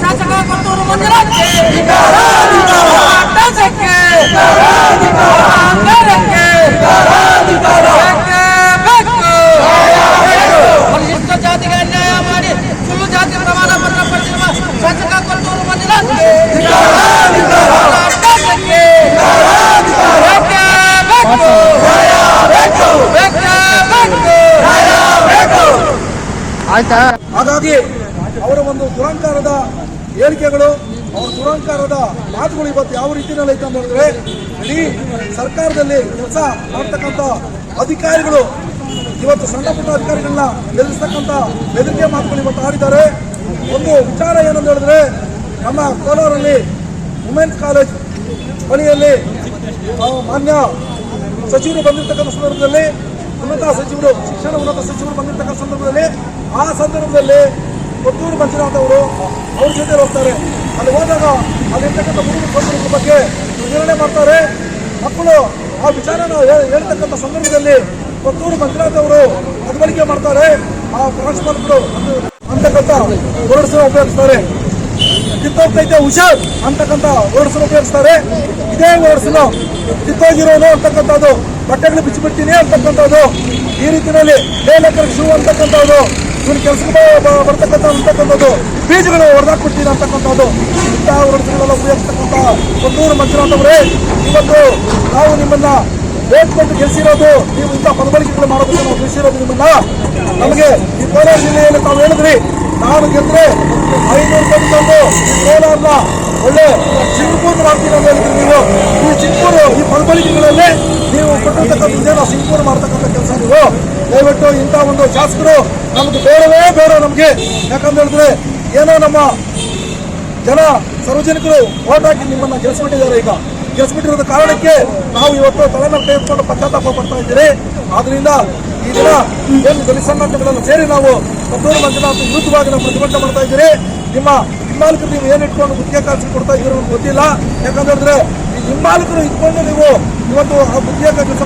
ಶಾಸಕ ಕೊಟ್ಟೂರು ಮಂದಿರಕ್ಕೆ ದೇಶಕ್ಕೆ ಸರ್ಕಾರಕ್ಕೆ ಬೇಕೇ. ಪರಿಶಿಷ್ಟ ಜಾತಿಗೆ ಅನ್ಯಾಯ ಮಾಡಿ ಸುಳ್ಳು ಜಾತಿ ಪ್ರಮಾಣ ಪತ್ರ ಪಡೆದಿರುವ ಶಾಸಕ ಕೊಟ್ಟೂರು ಮಂದಿರಕ್ಕೆ ದೇಶಕ್ಕೆ ಬೇಕೇ ಬೇಕು. ಬೇಕೇ ಬೇಕು. ಆಯ್ತಾ ಹಾಗಾಗಿ ಅವರ ಒಂದು ದುರಂಕಾರದ ಹೇಳಿಕೆಗಳು, ಅವರ ದುರಂಕಾರದ ಮಾತುಗಳು ಇವತ್ತು ಯಾವ ರೀತಿಯಲ್ಲಿ ಐತೆ ಅಂತ ಹೇಳಿದ್ರೆ ಇಡೀ ಸರ್ಕಾರದಲ್ಲಿ ಕೆಲಸ ಮಾಡ್ತಕ್ಕಂಥ ಅಧಿಕಾರಿಗಳು, ಇವತ್ತು ಸಣ್ಣ ಪುಟ್ಟ ಅಧಿಕಾರಿಗಳನ್ನ ಎದುರಿಸ್ತಕ್ಕಂಥ ಬೆದರಿಕೆ ಮಾತುಗಳು ಇವತ್ತು ಆಡಿದ್ದಾರೆ ಒಂದು ವಿಚಾರ ಏನಂತ ಹೇಳಿದ್ರೆ, ನಮ್ಮ ಕೋಲಾರಲ್ಲಿ ವುಮೆನ್ಸ್ ಕಾಲೇಜ್ ಬಳಿಯಲ್ಲಿ ಮಾನ್ಯ ಸಚಿವರು ಬಂದಿರತಕ್ಕಂಥ ಸಂದರ್ಭದಲ್ಲಿ, ಉನ್ನತ ಸಚಿವರು, ಶಿಕ್ಷಣ ಉನ್ನತ ಸಚಿವರು ಬಂದಿರತಕ್ಕಂಥ ಸಂದರ್ಭದಲ್ಲಿ, ಆ ಸಂದರ್ಭದಲ್ಲಿ ಕೊತ್ತೂರು ಮಂಜುನಾಥ್ ಅವರು ಜೊತೆ ಹೋಗ್ತಾರೆ. ಅಲ್ಲಿ ಹೋದಾಗ ಅಲ್ಲಿರ್ತಕ್ಕಂಥ ಮುಂದಿನ ಸೋದರರ ಬಗ್ಗೆ ನಿರ್ಣಯ ಮಾಡ್ತಾರೆ. ಮಕ್ಕಳು ಆ ವಿಚಾರನ ಹೇಳ್ತಕ್ಕಂಥ ಸಂದರ್ಭದಲ್ಲಿ ಕೊತ್ತೂರು ಮಂಜುನಾಥ್ ಅವರು ಮಾಡ್ತಾರೆ. ಆ ಪ್ರಾಂಶುಪಾಲಕರು ಅಂತಕ್ಕಂಥ ಹೊರಡಿಸಲು ಉಪಯೋಗಿಸ್ತಾರೆ. ಕಿತ್ತೋಗ್ತೈತೆ ಹುಷಾರ್ ಅಂತಕ್ಕಂಥ ಹೊರಡಿಸಲು ಉಪಯೋಗಿಸ್ತಾರೆ. ಇದೇ ಹೊರಡಿಸಲು ಕಿತ್ತೋಗಿರೋನು ಅಂತಕ್ಕಂಥದ್ದು. ಬಟ್ಟೆಗಳು ಬಿಚ್ಚಿಬಿಡ್ತೀನಿ ಅಂತಕ್ಕಂಥದ್ದು. ಈ ರೀತಿಯಲ್ಲಿ ಲೇಲಕರ ಶೂ ಅಂತಕ್ಕಂಥದ್ದು. ಇವನು ಕೆಲಸಕ್ಕೆ ಬರ್ತಕ್ಕಂಥ ಅಂತಕ್ಕಂಥದ್ದು. ಬೀಜಗಳು ಹೊಡೆದಾಕ್ಬಿಡ್ತೀನಿ ಅಂತಕ್ಕಂಥದ್ದು. ಇಂಥ ವರ್ಡ್ಸ್ಗಳೆಲ್ಲ ಉಪಯೋಗಿಸ್ತಕ್ಕಂಥ ಕೊಟ್ಟೂರು ಮಂಜುನಾಥ್ ಅವರೇ, ಇವತ್ತು ನಾವು ನಿಮ್ಮನ್ನ ಬೇಡ್ಕೊಂಡು ಗೆಲ್ಸಿರೋದು ನೀವು ಇಂಥ ಮನವರಿಕೆಗಳು ಮಾಡೋದಕ್ಕೆ ನಾವು ಗೆಲ್ಸಿರೋದು ನಿಮ್ಮನ್ನ. ನಮಗೆ ಈ ಕೋಲಾರ ಜಿಲ್ಲೆಯಲ್ಲಿ ತಾವು ಹೇಳಿದ್ರಿ, ನಾನು ಗೆದ್ರೆ ಐನೂರು ಕೋಟಿ ತಂದು ಈ ಕೋಲಾರನ ಒಳ್ಳೆ ಚಿಕ್ಕೂರು ಮಾಡ್ತೀನಿ ಅಂತ ಹೇಳಿದ್ರಿ ನೀವು. ಈ ಚಿಕ್ಕೂರು ಈ ನೀವು ಕೊಟ್ಟಿರ್ತಕ್ಕಂಥ ಇದೆಲ್ಲ ಸಿಂಪೂರ್ ಮಾಡ್ತಕ್ಕಂಥ ನೀವು ದಯವಿಟ್ಟು ಇಂಥ ಒಂದು ಶಾಸಕರು ನಮ್ಗೆ ಬೇಡವೇ ಬೇಡ ನಮಗೆ. ಯಾಕಂತ ಹೇಳಿದ್ರೆ ಏನೋ ನಮ್ಮ ಜನ ಸಾರ್ವಜನಿಕರು ಓಟ್ ಹಾಕಿ ನಿಮ್ಮನ್ನ ಗೆಲ್ಸ್ಬಿಟ್ಟಿದ್ದಾರೆ ಈಗ. ಗೆಲ್ಸ್ಬಿಟ್ಟಿರೋದ ಕಾರಣಕ್ಕೆ ನಾವು ಇವತ್ತು ತಲೆಮೇಲೆ ತೆಗೆದುಕೊಂಡು ಪಶ್ಚಾತ್ತಾಪ ಪಡ್ತಾ ಇದ್ದೀರಿ. ಆದ್ರಿಂದ ಈ ದಿನ ಏನು ದಲಿತ ಸೇರಿ ನಾವು ಕದ್ದೂರು ಮಂಜುನಾಥ್ ವಿರುದ್ಧವಾಗಿ ನಾವು ಪ್ರತಿಭಟನೆ ಮಾಡ್ತಾ ಇದ್ದೀರಿ. ನಿಮ್ಮ ಹಿಮ್ಮಾಲಕ್ಕೆ ನೀವು ಏನು ಇಟ್ಕೊಂಡು ಕೊಡ್ತಾ ಇದ್ದೀರೋ ಗೊತ್ತಿಲ್ಲ. ಈ ಹಿಂಬಾಲಕರು ಇಟ್ಕೊಂಡು ನೀವು ಇವತ್ತು ಉದ್ಯೋಗ ಕೆಲಸ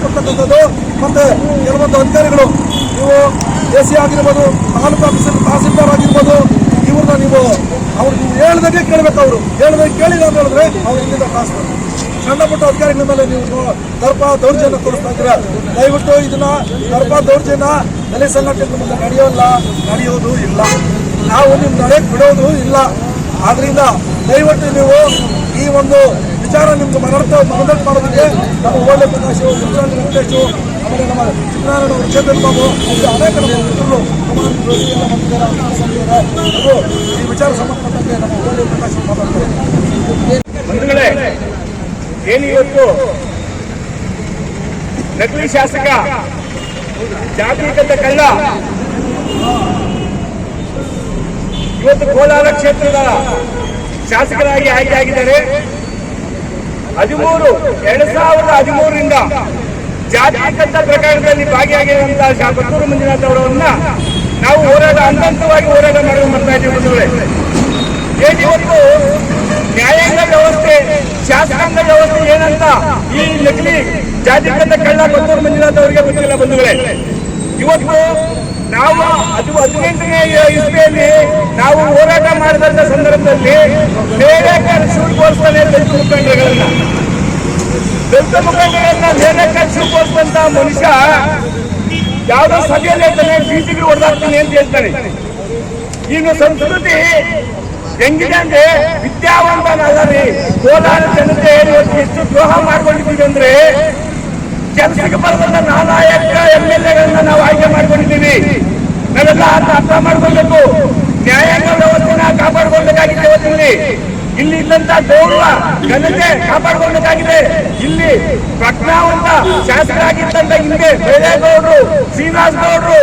ಮತ್ತೆ ಕೆಲವೊಂದು ಅಧಿಕಾರಿಗಳು ನೀವು ಎ ಸಿ ಆಗಿರ್ಬೋದು, ತಾಲೂಕು ಆಫೀಸರ್, ತಹಸೀಲ್ದಾರ್ ಆಗಿರ್ಬೋದು ಇವ್ರನ್ನ ನೀವು ಅವ್ರು ನೀವು ಹೇಳ್ದಂಗೆ ಕೇಳಬೇಕು ಅವರು. ಹೇಳ್ದಂಗೆ ಕೇಳಿಲ್ಲ ಅಂತ ಹೇಳಿದ್ರೆ ಅವ್ರು ಇಲ್ಲಿಂದ ಕಾಸು ಸಣ್ಣ ಪುಟ್ಟ ಅಧಿಕಾರಿಗಳ ಮೇಲೆ ನೀವು ದರ್ಪ ದೌರ್ಜನ್ಯ ತೋರಿಸ್ತಾ ಇದ್ದೀರಾ? ದಯವಿಟ್ಟು ಇದನ್ನ ದರ್ಪ ದೌರ್ಜನ್ಯ ನೆಲೆ ಸಂಘಟನೆ ಮುಂದೆ ನಡೆಯೋಲ್ಲ, ನಡೆಯೋದು ಇಲ್ಲ. ನಾವು ನಿಮ್ಮ ನಡೆ ಬಿಡೋದು ಇಲ್ಲ. ಆದ್ರಿಂದ ದಯವಿಟ್ಟು ನೀವು ಈ ಒಂದು ವಿಚಾರ ನಿಮ್ಗೆ ಮನರ್ಥ ಮನದಟ್ಟು ಮಾಡೋದಕ್ಕೆ ನಮ್ಮ ಓಲೆ ಪ್ರಕಾಶ್ ಗುರುಜಾಂಡ್ ವೆಂಕಟೇಶು ಆಮೇಲೆ ನಮ್ಮ ಅವರು ಚೇತನ್ ಬಾಬು ಅವರು ಅನೇಕ ನಮ್ಮ ಮಿತ್ರರು ಕುಮಾರ್ ಜೋಶಿ ಎಲ್ಲ ಬಂದಿದ್ದಾರೆ ಹಾಗೂ ಈ ವಿಚಾರ ಸಂಬಂಧಪಟ್ಟಂತೆ ನಮ್ಮ ಓಲೆ ಪ್ರಕಾಶ ಅವರು ಮಾತಾಡ್ತಾರೆ ಬಂಧುಗಳೇ, ಏನು ಇವತ್ತು? ನಕಲಿ ಶಾಸಕ ಜಾಗೃತ ಕಳ್ಳ ಇವತ್ತು ಕೋಲಾರ ಕ್ಷೇತ್ರದ ಶಾಸಕರಾಗಿ ಆಯ್ಕೆಯಾಗಿದ್ದಾರೆ ಹದಿಮೂರು, ಎರಡ್ ಸಾವಿರದ ಹದಿಮೂರರಿಂದ ಜಾತ್ಯತೀತ ಪ್ರಕರಣದಲ್ಲಿ ಭಾಗಿಯಾಗಿರುವಂತಹ ಶಾ ಕೊತ್ತೂರು ಮಂಜುನಾಥ್ ಅವರನ್ನ ನಾವು ಹೋರಾಟ ಅಂತಂತವಾಗಿ ಹೋರಾಟ ಮಾಡಲು ಬರ್ತಾ ಇದ್ದೀವಿ ಏನು ಇವತ್ತು ನ್ಯಾಯಾಂಗ ವ್ಯವಸ್ಥೆ, ಶಾಸಕಾಂಗ ವ್ಯವಸ್ಥೆ ಏನಂತ ಈ ನಕಲಿ ಜಾತಿಕಂದ ಕಳ್ಳ ಕೊತ್ತೂರು ಮಂಜುನಾಥ್ ಅವರಿಗೆ ಗೊತ್ತಿಲ್ಲ ಬಂಧುಗಳೇ. ಇವತ್ತು ನಾವು ಅದು ಹದಿನೆಂಟನೇ ಇಸ್ವಿಯಲ್ಲಿ ನಾವು ಹೋರಾಟ ಮಾಡಿದಂಥ ಸಂದರ್ಭದಲ್ಲಿ ಬೇರೆ ಶೂಟ್ಗೋಸ್ಕರ ದಲಿತ ಮುಖಂಡರುಗಳನ್ನ ದಲಿತ ಮುಖಂಡರನ್ನ. ನೇರಕ್ಕೆ ಶೂಟ್ಗೋಸ್ಕಂತ ಮನುಷ್ಯ ಯಾವುದೋ ಸಭೆಯಲ್ಲಿ ಹೇಳ್ತಾನೆ, ಬೀದಿಗೆ ಹೊಡೆದಾಕ್ತಾನೆ ಅಂತ ಹೇಳ್ತಾನೆ. ಇನ್ನು ಸಂಸ್ಕೃತಿ ಹೆಂಗಿದೆ ಅಂದ್ರೆ ವಿದ್ಯಾವಂತ ರೀ ಕೋಲಾರ ಜನತೆ ಎಷ್ಟು ದ್ರೋಹ ಮಾಡ್ಕೊಂಡಿದ್ದೀವಿ ಅಂದ್ರೆ ಕೆಲಸಕ್ಕೆ ಬರೋದನ್ನ ನಾನಾಯಕ ಎಂ ಎಲ್ ಎಗಳನ್ನ ನಾವು ಆಯ್ಕೆ ಮಾಡ್ಕೊಂಡಿದ್ದೀವಿ. ನಾವೆಲ್ಲ ಅರ್ಥ ಮಾಡ್ಕೊಳ್ಬೇಕು. ನ್ಯಾಯಾಂಗ ವ್ಯವಸ್ಥೆನ ಕಾಪಾಡ್ಕೊಳ್ಬೇಕಾಗಿದೆ ಇವತ್ತಿಲ್ಲಿ. ಇಲ್ಲಿ ಇದ್ದಂತ ಗೌರವ, ಘನತೆ ಕಾಪಾಡ್ಕೊಳ್ಬೇಕಾಗಿದೆ ಇಲ್ಲಿ ಪ್ರಜ್ಞಾವಂತ ಶಾಸಕರಾಗಿದ್ದಂತ ಹಿಂದೆ ಬೇರೇಗೌಡರು ಶ್ರೀನಿವಾಸ್ ಗೌಡರು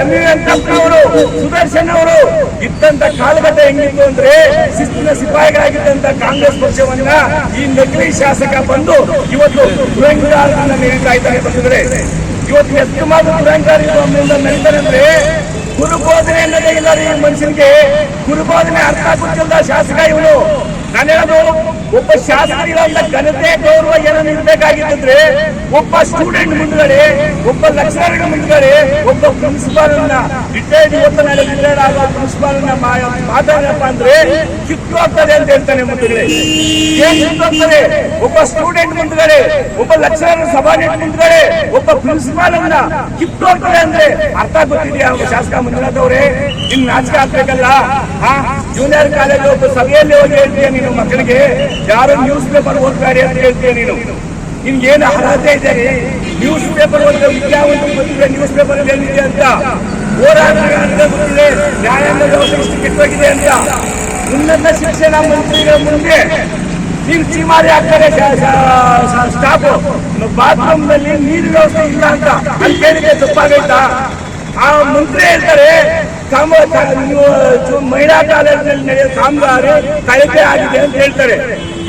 ಎಂ ಯು ಅವರು, ಸುದರ್ಶನ್ ಅವರು ಇದ್ದಂತ ಕಾಲಘಟ್ಟ ಹೆಂಗಿತ್ತು ಅಂದ್ರೆ ಶಿಸ್ತಿನ ಸಿಪಾಯಿಗಳಾಗಿದ್ದಂತ ಕಾಂಗ್ರೆಸ್ ಪಕ್ಷವನ್ನ ಈ ನಕಲಿ ಶಾಸಕ ಬಂದು ಇವತ್ತು ದುರಂಕಾರದಿಂದ ನೀಡ್ತಾ ಇದ್ದಾರೆ ಬಂದಿದ್ರೆ ಇವತ್ತು ಎಷ್ಟು ಮಾತ್ರ ದುರಂಕಾರಿ ನಡೀತಾರೆ ಅಂದ್ರೆ ಗುರುಬೋಧನೆ ಅನ್ನೋದೇ ಇಲ್ಲ ರೀ ಈ ಮನುಷ್ಯನಿಗೆ ಗುರುಬೋಧನೆ ಅರ್ಥ ಗೊತ್ತಿಲ್ಲ ಶಾಸಕ ಇವನು ನಾನು ಹೇಳೋದು ಒಬ್ಬ ಶಾಸಕರಿಲ್ಲ ಘನತೆ, ಗೌರವ ಏನೋ ಇರ್ಬೇಕಾಗಿದ್ದರೆ ಒಬ್ಬ ಸ್ಟೂಡೆಂಟ್ ಮುಂದ್ಗಡೆ, ಒಬ್ಬ ಲೆಕ್ಚರರ್ ಮುಂದ್ಗಡೆ, ಒಬ್ಬ ಪ್ರಿನ್ಸಿಪಾಲ್ ಅನ್ನ ರಿಟೈರ್ಡ್ ಇವತ್ತು ನಾಳೆ ರಿಟೈರ್ಡ್ ಆಗುವ ಪ್ರಿನ್ಸಿಪಾಲ್ ಮಾತಾಡಪ್ಪ ಅಂದ್ರೆ ಕಿತ್ತು ಆಗ್ತದೆ ಅಂತ ಹೇಳ್ತಾನೆ ಮುಂದ್ಗಡೆ ಏನ್ ಒಬ್ಬ ಸ್ಟೂಡೆಂಟ್ ಮುಂದ್ಗಡೆ, ಒಬ್ಬ ಲೆಕ್ಚರರ್ ಸಭಾನೇಟ್ ಮುಂದ್ಗಡೆ, ಒಬ್ಬ ಪ್ರಿನ್ಸಿಪಾಲ್ ಅನ್ನ ಕಿತ್ತು ಹೋಗ್ತದೆ ಅಂದ್ರೆ ಅರ್ಥ ಗೊತ್ತಿದೆಯಾ ಒಬ್ಬ ಶಾಸಕ ಮುಂದಿನದವ್ರೆ ಇನ್ ನಾಚಿಕೆ ಆಗ್ಬೇಕಲ್ಲ? ಜೂನಿಯರ್ ಕಾಲೇಜ್ ಒಬ್ಬ ಸಭೆಯಲ್ಲಿ ಹೋಗಿ ಹೇಳ್ತೀಯ ನೀನು ಮಕ್ಕಳಿಗೆ? ಯಾರು ನ್ಯೂಸ್ ಪೇಪರ್ ಓದ್ತಾರೆ ಅಂತ ಹೇಳ್ತೀಯ ನೀನು? ನಿನ್ಗೆ ಏನು ಅರ್ಹತೆ ಇದೆ? ನ್ಯೂಸ್ ಪೇಪರ್ ಓದಿದ ವಿದ್ಯಾವಂತ ಗೊತ್ತಿದೆ ನ್ಯೂಸ್ ಪೇಪರ್ ಏನಿದೆ ಅಂತ? ಹೋರಾಟ ಗೊತ್ತಿದೆ ನ್ಯಾಯಾಂಗ ವ್ಯವಸ್ಥೆ ಇಷ್ಟು ಕೆಟ್ಟೋಗಿದೆ ಅಂತ. ಉನ್ನತ ಶಿಕ್ಷಣ ಮಂತ್ರಿಗಳ ಮುಂದೆ ನೀರು ಚೀಮಾರಿ ಆಗ್ತಾರೆ ಸ್ಟಾಫ್ ಬಾತ್ರೂಮ್ನಲ್ಲಿ ನೀರು ವ್ಯವಸ್ಥೆ ಇಲ್ಲ ಅಂತ. ಅಲ್ಲಿ ಕೇಳಿದ್ರೆ ತಪ್ಪಾಗೈತಾ? ಆ ಮಂತ್ರಿ ಹೇಳ್ತಾರೆ ಮಹಿಳಾ ಕಾಲೇಜಿನಲ್ಲಿ ನಡೆಯೋ ಕಾಮಗಾರಿ ಕಳಪೆ ಆಗಿದೆ ಅಂತ ಹೇಳ್ತಾರೆ.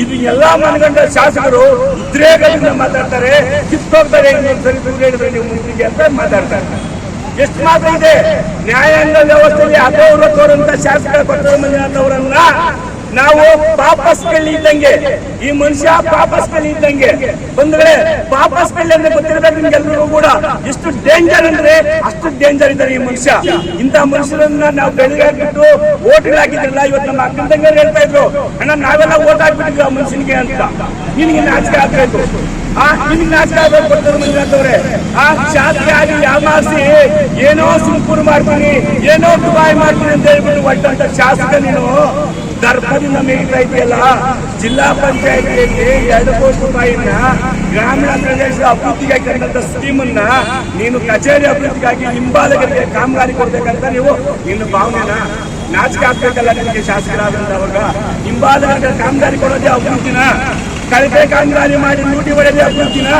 ಇದು ಎಲ್ಲಾ ಮನಗಂಡ ಶಾಸಕರು ಉದ್ರೇಕದಿಂದ ಮಾತಾಡ್ತಾರೆ. ಕಿತ್ತೋಗ್ತಾರೆ ಇನ್ನೊಂದ್ಸರಿ ದೂರ ಹೇಳಿದ್ರೆ ನೀವು ಮುಂದಿಗೆ ಅಂತ ಮಾತಾಡ್ತಾರೆ. ಎಷ್ಟು ಮಾತ್ರ ಇದೆ. ನ್ಯಾಯಾಂಗ ವ್ಯವಸ್ಥೆಯಲ್ಲಿ ಅಗೌರವ ತೋರುವಂತ ಶಾಸಕರ ಕೊಟ್ಟರ ಮಂಜುನಾಥ್ ನಾವು ಪಾಪಸ್ ಕಲ್ಲಿ ಇದ್ದಂಗೆ, ಈ ಮನುಷ್ಯ ಪಾಪಸ್ ಕಲ್ಲಿ ಇದ್ದಂಗೆ. ಬಂದ್ರೆ ಪಾಪಸ್ ಕಲ್ಲಿ ಅಂದ್ರೆ ಗೊತ್ತಿರಬೇಕು ನಿಮ್ಗೆಲ್ಲರಿಗೂ ಕೂಡ. ಎಷ್ಟು ಡೇಂಜರ್ ಅಂದ್ರೆ ಅಷ್ಟು ಡೇಂಜರ್ ಇದ್ದಾರೆ ಈ ಮನುಷ್ಯ. ಇಂತ ಮನುಷ್ಯರನ್ನ ನಾವು ಬೆಳಗಾಗಿಟ್ಟು ಓಟ್ಗಳು ಹಾಕಿದ್ರಲ್ಲ, ಇವತ್ತು ನಮ್ಮ ಅಕ್ಕನ ತಂಗಿಯರು ಹೇಳ್ತಾ ಇದ್ರು, ಅಣ್ಣ, ನಾವೆಲ್ಲ ಓಟ್ ಹಾಕ್ಬಿಟ್ಟಿದ್ವಿ ಆ ಮನುಷ್ಯನಿಗೆ ಅಂತ. ನಿನಗೆ ನಾಚಿಕೆ ಆಗ್ಬೇಕು ಆ ಆ ಯಾಮಾಸಿ ಏನೋ ಸುಮ್ಕೂರ್ ಮಾಡ್ತೀನಿ, ಏನೋ ದುಬಾಯಿ ಮಾಡ್ತೀನಿ ಅಂತ ಹೇಳ್ಬಿಟ್ಟು ಒಟ್ಟಂತ ಶಾಸಕ ನೀನು. ದರ್ಪದಿಂದ ಮೇಯ್ತಾ ಇದೆಯಲ್ಲ ಜಿಲ್ಲಾ ಪಂಚಾಯತಿಯಲ್ಲಿ ಎರಡು ಕೋಟಿ ರೂಪಾಯಿನ ಗ್ರಾಮೀಣ ಪ್ರದೇಶದ ಅಭಿವೃದ್ಧಿಗಾಗಿ ತಂದಂತ ಸ್ಕೀಮನ್ನ ನೀನು ಕಚೇರಿ ಅಭಿವೃದ್ಧಿಗಾಗಿ ಹಿಂಬಾಲಕರಿಗೆ ಕಾಮಗಾರಿ ಕೊಡ್ಬೇಕಂತ ನೀವು ನಿನ್ನ ಭಾವನೆನ ನಾಚಿಕೆ ಆಗ್ಬೇಕಲ್ಲ ನಿಮಗೆ ಶಾಸಕರಾದಂತವಾಗ ಹಿಂಬಾಲಕರಿಗೆ ಕಾಮಗಾರಿ ಕೊಡೋದೇ ಅಭಿವೃದ್ಧಿನ? ಕಳಪೆ ಕಾಮಗಾರಿ ಮಾಡಿ ಲೂಟಿ ಹೊಡೆದೇ ಕೂತಿನ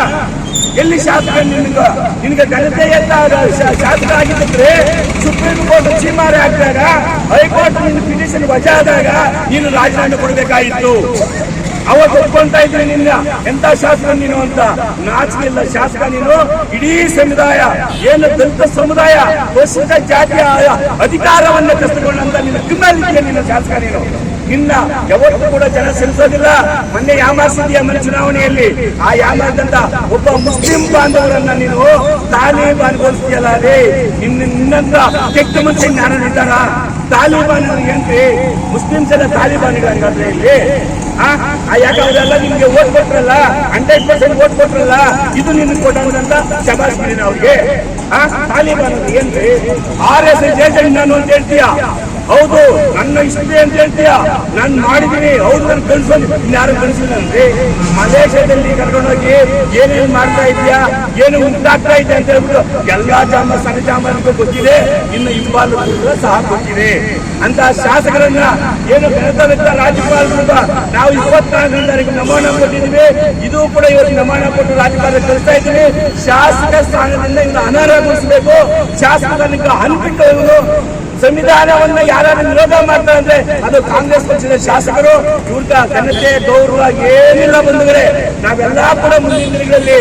ಎಲ್ಲಿ ಶಾಸಕ ನಿನ್ಗೆ ನಿನ್ಗೆ ಘನತೆ ಎಲ್ಲ ಶಾಸಕ ಆಗಿದ್ರೆ ಸುಪ್ರೀಂ ಕೋರ್ಟ್ ಚೀಮಾರಿ ಹಾಕಿದಾಗ, ಹೈಕೋರ್ಟ್ ನಿನ್ನ ಪಿಟಿಷನ್ ವಜಾ ಆದಾಗ ನೀನು ರಾಜೀನಾಮೆ ಕೊಡಬೇಕಾಗಿತ್ತು. ಅವತ್ತು ಒಪ್ಕೊಂತ ಇದ್ರೆ ನಿನ್ನ. ಎಂತ ಶಾಸಕ ನೀನು ಅಂತ? ನಾಚಿಕೆಲ್ಲ ಶಾಸಕ ನೀನು. ಇಡೀ ಸಮುದಾಯ, ಏನು ದಲಿತ ಸಮುದಾಯ ವಸಿತ ಜಾತಿಯ ಅಧಿಕಾರವನ್ನ ಕಸಿದುಕೊಂಡಂತ ನಿನ್ನ ಕ್ರಿಮಿನಾಲಿಟಿಯ ನಿನ್ನ ಶಾಸಕ ನೀನು. ನಿನ್ನ ಯಾವತ್ತೂ ಕೂಡ ಜನ ಸಲ್ಲಿಸೋದಿಲ್ಲ ಮೊನ್ನೆ ಯಾಮಾರಿಸಿದೀಯ ಮನೆ ಚುನಾವಣೆಯಲ್ಲಿ ಆ ಯಾಮಾರಿದಂತ ಒಬ್ಬ ಮುಸ್ಲಿಂ ಬಾಂಧವರನ್ನ ನೀನು ತಾಲಿಬಾನ್ ಅನುಭವಿಸ್ತೀಯಲ್ಲ ರೀ. ನಿನ್ನ ನಿನ್ನಂತ ಕೆಟ್ಟ ಮನುಷ್ಯ ನೀಡ್ತಾರ ತಾಲಿಬಾನ್ ಏನ್ರಿ? ಮುಸ್ಲಿಂ ಜನ ತಾಲಿಬಾನ್ ಇಲ್ಲಿ. ಆ ಆ ಯಾಕೆ ಅವರೆಲ್ಲ ನಿಮ್ಗೆ ಓಟ್ ಕೊಟ್ರಲ್ಲ ಹಂಡ್ರೆಡ್ ಪರ್ಸೆಂಟ್ ಓಟ್ ಕೊಟ್ರಲ್ಲ, ಇದು ನಿನ್ ಕೊಟ್ಟಂತ ಶಬಾಸ್ಬಿಡಿ ಅವ್ರಿಗೆ. ತಾಲಿಬಾನ್ ಏನ್ರಿ? ಆರ್ ಎಸ್ ಎಸ್ ಏಜೆಂಟ್ ನಾನು ಅಂತ ಹೇಳ್ತೀಯ? ಹೌದು, ನನ್ನ ಇಷ್ಟೇ ಅಂತ ಹೇಳ್ತೀಯ? ನಾನು ಮಾಡಿದೀನಿ ಹೌದು, ನಾನು ಕಳ್ಸೋದು ಇನ್ಯಾರು ಕಳಿಸಿಲ್ಲ ಅಂದ್ರೆ ಮಲೇಷ್ಯಾದಲ್ಲಿ ಕರ್ಕೊಂಡೋಗಿ ಏನೇನ್ ಮಾಡ್ತಾ ಇದೀಯಾ ಏನು ಉಂಟಾಗ್ತಾ ಇದೆ ಅಂತ ಹೇಳ್ಬಿಟ್ಟು ಎಲ್ಲಾ ಜಾಮ, ಸಣ್ಣ ಜಾಮನಿಗೂ ಗೊತ್ತಿದೆ. ಇನ್ನು ಇಂಬಾಲು ಸಹ ಗೊತ್ತಿದೆ. ಅಂತ ಶಾಸಕರನ್ನ ಏನು ಬೆಳೆದ ರಾಜ್ಯಪಾಲರು ನಾವು ಇಪ್ಪತ್ನಾಲ್ಕನೇ ತಾರೀಕು ನಮನ ಕೊಟ್ಟಿದ್ದೀವಿ. ಇದು ಕೂಡ ಇವತ್ತು ನಮನ ಕೊಟ್ಟು ರಾಜ್ಯಪಾಲ ಕಳಿಸ್ತಾ ಇದ್ದೀವಿ ಶಾಸಕ ಸ್ಥಾನದಿಂದ ಇನ್ನು ಅನರ್ಹಗೊಳಿಸಬೇಕು. ಶಾಸಕರನ್ನ ಅನ್ಬಿಟ್ಟು ಸಂವಿಧಾನವನ್ನ ಯಾರು ವಿರೋಧ ಮಾಡ್ತಾರೆ ಅಂದ್ರೆ ಅದು ಕಾಂಗ್ರೆಸ್ ಪಕ್ಷದ ಶಾಸಕರು ಇವ್ರ ಘನತೆ, ಗೌರವ ಏನಿಲ್ಲ ಬಂಧುಗಳೇ. ನಾವೆಲ್ಲ ಕೂಡ ಮುಂದಿನ ದಿನಗಳಲ್ಲಿ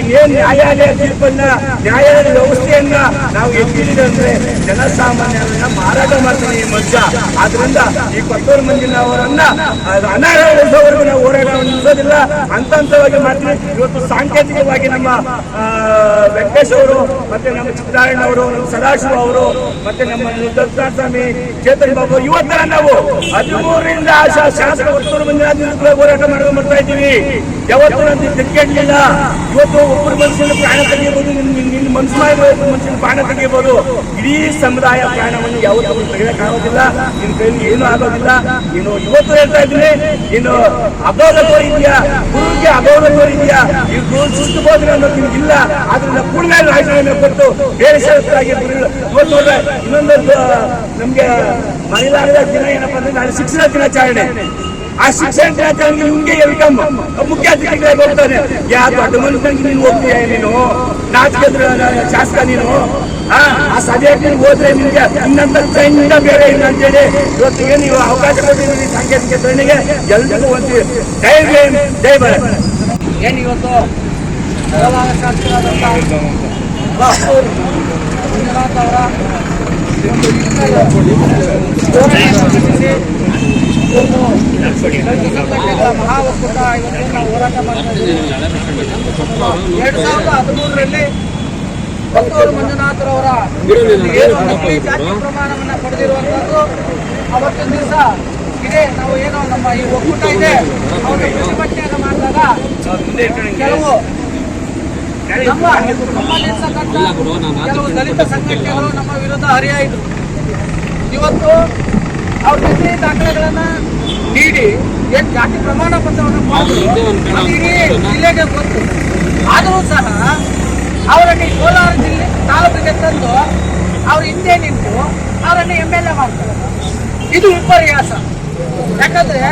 ಇನ್ನೇನ್ ನ್ಯಾಯಾಲಯ ತೀರ್ಪನ್ನ ನ್ಯಾಯಾಲಯದ ವ್ಯವಸ್ಥೆಯನ್ನ ನಾವು ಎತ್ತಿದ್ದೀವಿ ಅಂದ್ರೆ ಜನಸಾಮಾನ್ಯರನ್ನ ಮಾರಾಟ ಮಾಡ್ತೀವಿ ಈ ಮಧ್ಯ. ಆದ್ರಿಂದ ಈ ಕೊತ್ತೂರು ಮಂದಿನ ಅವರನ್ನ ಅನರ್ಹಗೊಳಿಸೋವರೆಗೂ ನಾವು ಹೋರಾಟವನ್ನು ನಿಲ್ಲಿಸೋದಿಲ್ಲ ಹಂತ ಹಂತವಾಗಿ ಮಾಡ್ತೀವಿ. ಇವತ್ತು ಸಾಂಕೇತಿಕವಾಗಿ ನಮ್ಮ ವೆಂಕಟೇಶ್ ಅವರು, ಮತ್ತೆ ನಮ್ಮ ಚಿಕ್ಕನಾರಾಯಣ ಅವರು, ನಮ್ಮ ಸದಾಶಿವ ಅವರು, ಮತ್ತೆ ನಮ್ಮ ಸ್ವಾಮಿ ಚೇತನ್ ಬಾಬು ಇವತ್ತರ ನಾವು ಹದಿಮೂರರಿಂದ ಆಶಾ ಶಾಸಕ ಒತ್ತೂರು ಹೋರಾಟ ಮಾಡ್ಕೊಂಡು ಬರ್ತಾ ಇದ್ದೀವಿ. ಯಾವತ್ತೂ ನಮ್ಗೆ ಇಲ್ಲ ಇವತ್ತು ಒಬ್ಬರು ಮನುಷ್ಯನ ಪ್ರಾಣ ತೆಗೆಯಬಹುದು ಒಬ್ಬರು ಮನುಷ್ಯನ ಪ್ರಾಣ ತೆಗೆಯಬಹುದು ಇಡೀ ಸಮುದಾಯ ಪ್ರಾಣವನ್ನು ಯಾವತ್ತೂ ತೆಗೆಯೋಕ್ಕಾಗೋದಿಲ್ಲ ನಿನ್ನ ಕೈಯಲ್ಲಿ ಏನೂ ಆಗೋದಿಲ್ಲ. ನೀನು ಇವತ್ತು ಹೇಳ್ತಾ ಇದ್ದೀನಿ, ನೀನು ಅಗೌರವ ತೋರಿದ್ಯಾ ಗುರುಗೆ ಅಗೌರವ ತೋರಿದ್ಯಾ ಈ ಗುರು ಸುಟ್ಟು ಹೋದ್ರೆ ಅನ್ನೋದು ನಿಮ್ಗಿಲ್ಲ ಆದ್ರಿಂದ ಕೂಡಲೇ ರಾಜೀನಾಮೆ ಕೊಟ್ಟು ಬೇರೆ ಶಾಸಕರಾಗಿ ಇವತ್ತು ಇನ್ನೊಂದು ನಮ್ಗೆ ಮಹಿಳಾಂಗ ದಿನ ಏನಪ್ಪಾ ಅಂದ್ರೆ ನಾಳೆ ಶಿಕ್ಷಣ ದಿನಾಚರಣೆ. ಆ ಶಿಕ್ಷಣ ದಿನಾಚರಣೆಗೆ ನಿಮ್ಗೆ ಎಲ್ಕಮ್ ಮುಖ್ಯ ಅತಿಥಿಗಳಾಗಿ ಹೋಗ್ತಾನೆ ಯಾ ದೊಡ್ಡ ಮನುಷ್ಯನಿಗೆ ನೀನು ಹೋಗ್ತೀಯ ನೀನು? ನಾಚಿಕೆ ಶಾಸಕ ನೀನು? ಆ ಸಭೆಗೆ ನೀನು ಹೋದ್ರೆ ನಿಮ್ಗೆ ಇನ್ನಂತ ಚಂದ ಬೇರೆ ಇಲ್ಲ ಅಂತೇಳಿ ಇವತ್ತಿಗೆ ನೀವು ಅವಕಾಶ ಕೊಟ್ಟಿದ್ದೀರಿ ಸಾಂಕೇತಿಕ ಧರಣಿಗೆ. ಎಲ್ರಿಗೂ ಒಂದು ಜೈ ಭೀಮ್ ಜೈ ಭಾರತ್. ಏನು ಇವತ್ತು ಮಂಜುನಾಥ್ ಅವರ ಮಹಾ ಒಕ್ಕೂಟ ಇವತ್ತೇನು ನಾವು ಹೋರಾಟ ಮಾಡ್ತಾ ಇದ್ದೀವಿ ಎರಡು ಸಾವಿರದ ಹದಿಮೂರರಲ್ಲಿ ಭಕ್ತೂರು ಮಂಜುನಾಥರವರ ಏನು ಜಾತಿ ಪ್ರಮಾಣವನ್ನ ಪಡೆದಿರುವಂತದ್ದು ಅವತ್ತಿನ ದಿವಸ ಇದೆ. ನಾವು ಏನೋ ನಮ್ಮ ಈ ಒಕ್ಕೂಟ ಇದೆ. ಅವರು ಪ್ರತಿಭಟನೆಯನ್ನು ಮಾಡಿದಾಗ ಕೆಲವು ನಮ್ಮ ನಮ್ಮಲ್ಲಿರ್ತಕ್ಕಂಥ ಕೆಲವು ದಲಿತ ಸಂಘಟನೆಗಳು ನಮ್ಮ ವಿರುದ್ಧ ಹರಿಯಾಯಿತು ಇವತ್ತು ಅವ್ರ ಜೊತೆ ದಾಖಲೆಗಳನ್ನ ನೀಡಿ ಏನ್ ಜಾತಿ ಪ್ರಮಾಣ ಪತ್ರವನ್ನು ಇಡೀ ಜಿಲ್ಲೆಗೆ ಗೊತ್ತು. ಆದರೂ ಸಹ ಅವರನ್ನು ಕೋಲಾರ ಜಿಲ್ಲೆ ತಾಲೂಕಿಗೆ ತಂದು ಅವ್ರ ಹಿಂದೆ ನಿಂತು ಅವರನ್ನು ಎಂ ಎಲ್ ಎ ಮಾಡ್ತಾರೆ. ಇದು ವಿಪರ್ಯಾಸ. ಯಾಕಂದ್ರೆ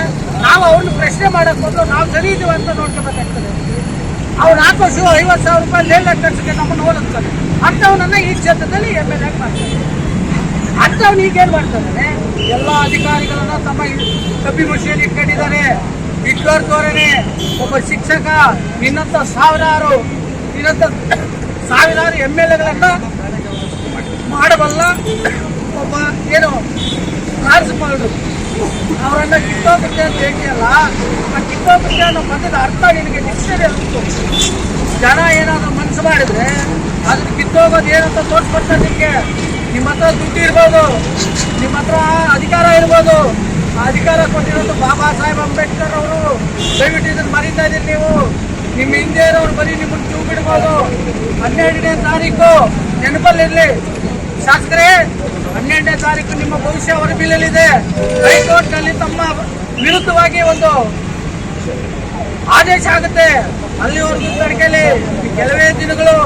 ನಾವು ಅವ್ರನ್ನ ಪ್ರಶ್ನೆ ಮಾಡಕ್ ಬಂದು ನಾವು ಸರಿ ಇದೀವಿ ಅಂತ ನೋಡ್ಕೋಬೇಕಾಗ್ತದೆ. ಅವ್ರು ಹಾಕೋಸು ಐವತ್ತು ಸಾವಿರ ರೂಪಾಯಿ ಲೇಲ್ ಖರ್ಚಿಗೆ ನಮ್ಮನ್ನು ಹೋಲಿಸ್ತಾರೆ ಅಂಥವನನ್ನ ಈ ಕ್ಷೇತ್ರದಲ್ಲಿ ಎಂ ಎಲ್ ಎ ಮಾಡ್ತಾರೆ. ಅಂಥವ್ನು ಈಗೇನು ಮಾಡ್ತಾರೆ ಎಲ್ಲ ಅಧಿಕಾರಿಗಳನ್ನ ತಮ್ಮ ಕಬ್ಬಿ ಮುಷಿಯಲ್ಲಿ ಇಟ್ಕೊಂಡಿದ್ದಾರೆ. ಧೋರಣೆ, ಒಬ್ಬ ಶಿಕ್ಷಕ ನಿನ್ನಂತ ಸಾವಿರಾರು ನಿನ್ನಂತ ಸಾವಿರಾರು ಎಂ ಎಲ್ ಎಗಳನ್ನ ಮಾಡಬಲ್ಲ, ಒಬ್ಬ ಏನು, ರಾಜ್ಯಪಾಲರು. ಅವರನ್ನ ಕಿತ್ತೋಗುತ್ತೆ ಅಂತ ಹೇಳ್ತೀಯಲ್ಲ, ಆ ಕಿತ್ತೋಗುತ್ತೆ ಅನ್ನೋ ಪದದ ಅರ್ಥ ನಿನಗೆ ನಿಶ್ಚಯ ಜನ ಏನಾದ್ರೂ ಮನಸ್ಸು ಮಾಡಿದ್ರೆ ಅದನ್ನ ಕಿತ್ತೋಗೋದು ಏನಂತ ತೋರಿಸ್ಕೊಡ್ತಾ ನಿಮಗೆ ನಿಮ್ಮ ಹತ್ರ ದುಡ್ಡು ಇರ್ಬೋದು, ನಿಮ್ಮ ಹತ್ರ ಅಧಿಕಾರ ಇರ್ಬೋದು. ಆ ಅಧಿಕಾರ ಕೊಟ್ಟಿರೋದು ಬಾಬಾ ಸಾಹೇಬ್ ಅಂಬೇಡ್ಕರ್ ಅವರು. ದಯವಿಟ್ಟು ಇದನ್ನ ಮರೀತಾ ಇದ್ದೀರಿ ನೀವು. ನಿಮ್ಮ ಹಿಂದೆ ಇರೋರು ಬರೀ ನಿಮ್ಮನ್ನು ಕ್ಯೂ ಬಿಡ್ಬೋದು ಹನ್ನೆರಡನೇ ತಾರೀಕು, ನೆನಪಲ್ಲಿರಲಿ. ಶಾಸಕರೇ ಹನ್ನೆರಡನೇ ತಾರೀಕು ನಿಮ್ಮ ಭವಿಷ್ಯ ಹೊರಬೀಳಲಿದೆ. ಹೈಕೋರ್ಟ್ನಲ್ಲಿ ತಮ್ಮ ವಿರುದ್ಧವಾಗಿ ಒಂದು ಆದೇಶ ಆಗುತ್ತೆ. ಅಲ್ಲಿವರೆಗೂ ತಡೆಕೆಲಿ ಕೆಲವೇ ದಿನಗಳು